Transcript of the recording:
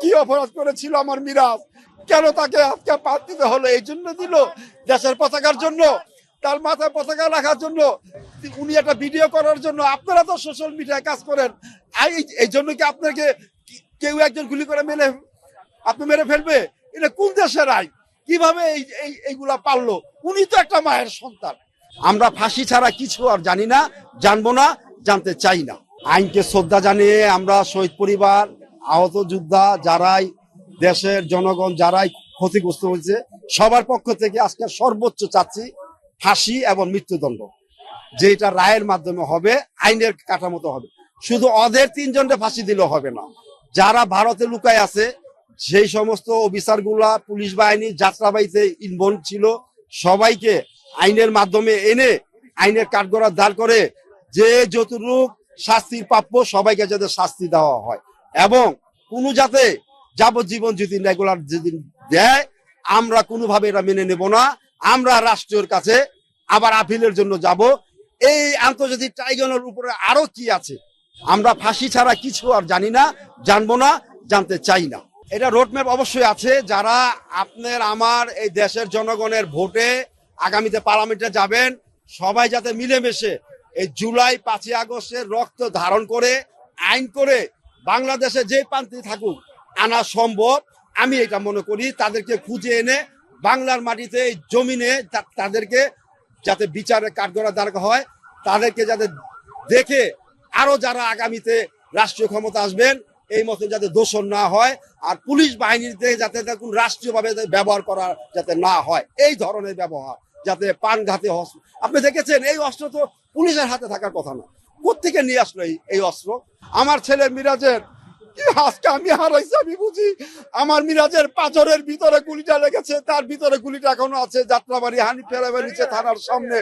কি অপরাধ করেছিল আমার মিরাজ? কেন তাকে আজকে পাত দিতে হলো? এই জন্য দিল দেশের পতাকার জন্য, তার মাথায় পতাকা রাখার জন্য, উনি একটা ভিডিও করার জন্য। আপনারা তো সোশ্যাল মিডিয়ায় কাজ করেন। এই- জন্য কি আপনাকে কেউ একজন গুলি করে মেরে আপনি মেরে ফেলবে? এটা কোন দেশের আইন? কীভাবে এই- এইগুলা পারল? উনি তো একটা মায়ের সন্তান। আমরা ফাঁসি ছাড়া কিছু আর জানি না, জানব না, জানতে চাই না। আইনকে শ্রদ্ধা জানিয়ে আমরা শহীদ পরিবার আহত যোদ্ধা যারাই দেশের জনগণ যারাই ক্ষতিগ্রস্ত হয়েছে, সবার পক্ষ থেকে আজকে সর্বোচ্চ চাচ্ছি ফাঁসি এবং মৃত্যুদণ্ড যেটা রায়ের মাধ্যমে হবে, আইনের কাঠামোতে হবে। শুধু ওদের তিনজনকে ফাঁসি দিলে হবে না। যারা ভারতে লুকায় আছে, সেই সমস্ত অফিসারগুলা পুলিশ বাহিনী, যাত্রাবাড়িতে ইনভলভ ছিল, সবাইকে আইনের মাধ্যমে এনে আইনের কাঠগড়া দাঁড় করে যে যতটুক শাস্তির প্রাপ্য সবাইকে যাতে শাস্তি দেওয়া হয়। এবং কোনো যাতে যাবজ্জীবন যদি রেগুলার যেদিন দেয়, আমরা কোনোভাবে এটা মেনে নেব না। আমরা রাষ্ট্রের কাছে আবার আপিলের জন্য যাব। এই আন্তর্জাতিক ট্রাইব্যুনালের উপরে আরও কি আছে? আমরা ফাঁসি ছাড়া কিছু আর জানি না, জানব না, জানতে চাই না। এটা রোডম্যাপ অবশ্যই আছে। যারা আপনার, আমার, এই দেশের জনগণের ভোটে আগামীতে পার্লামেন্টে যাবেন, সবাই যাতে মিলেমিশে এই জুলাই পাঁচই আগস্টের রক্ত ধারণ করে, আইন করে বাংলাদেশে যে প্রান্তে থাকুক, আনা সম্ভব। আমি এটা মনে করি, তাদেরকে খুঁজে এনে বাংলার মাটিতে এই জমিনে তাদেরকে যাতে বিচারের কাঠগড়া দাঁড় হয় তাদেরকে যাতে দেখে আরও যারা আগামীতে রাষ্ট্রীয় ক্ষমতা আসবেন, এই মতন যাতে দোষণ না হয় আর পুলিশ বাহিনীতে যাতে কোন রাষ্ট্রীয়ভাবে ব্যবহার করা যাতে না হয়। এই ধরনের ব্যবহার, যাতে অস্ত্র আপনি দেখেছেন, এই অস্ত্র তো পুলিশের হাতে থাকার কথা না। কোথেকে নিয়ে আসলো এই অস্ত্র? আমার ছেলে মিরাজের আজকে আমি হারাইছি আমি বুঝি? আমার মিরাজের পাথরের ভিতরে গুলিটা লেগেছে, তার ভিতরে গুলিটা এখনও আছে, যাত্রাবাড়ি হানি ফেরাবার নিচে থানার সামনে।